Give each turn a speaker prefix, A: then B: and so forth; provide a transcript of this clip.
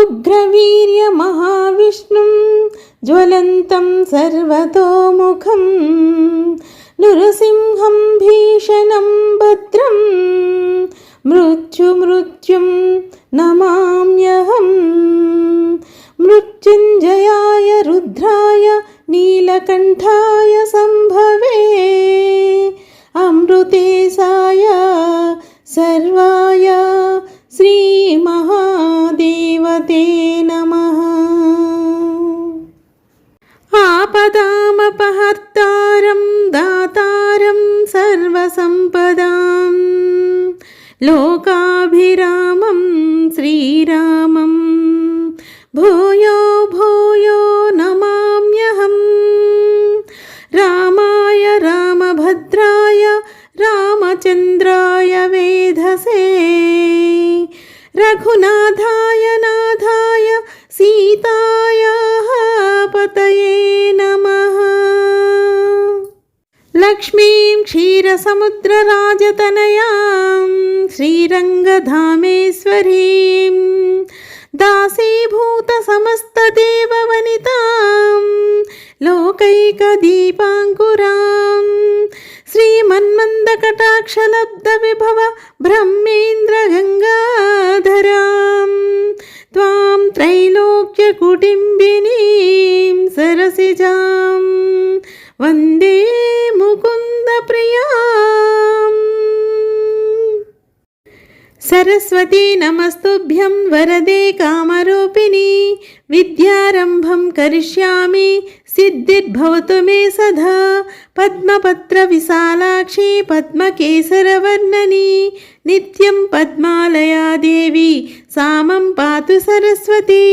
A: उग्रवीर्यमहाविष्णुं ज्वलन्तं सर्वतोमुखं नृसिंहं भीषणं भद्रं मृत्युमृत्युं नमाम्यहम् मृत्युञ्जयाय रुद्राय नीलकण्ठाय सम्भवे अमृतेशाय శ్రీమతే నమ. ఆపదామపహర్తారం దాతారం సర్వసంపదాం. లోకాభిరామం శ్రీరామం. భూయో భూయో నమామ్యహం. రామాయ రామభద్రాయ రామచంద్రాయ వేధసే. रघुनाथाय नाथाय सीतायाः पतये नमः लक्ष्मीं क्षीरसमुद्रराजतनयां श्रीरङ्गधामेश्वरीं दासीभूतसमस्तदेववनितां लोकैकदीपाङ्कुरां श्रीमन्मन्दकटाक्षलब्धविभव ब्रह्मेन्द्रगङ्गाधरां त्रैलोक्यकुटिम्बिनीं सरसिजां वन्दे मुकुन्दप्रियाम् सरस्वती नमस्तुभ्यं वरदे कामरूपिणी विद्यारम्भं करिष्यामि सिद्धिर्भवतु मे सदा पद्मपत्रविशालाक्षी पद्मकेसरवर्णनी नित्यं पद्मालया देवी సామం పాతు సరస్వతి.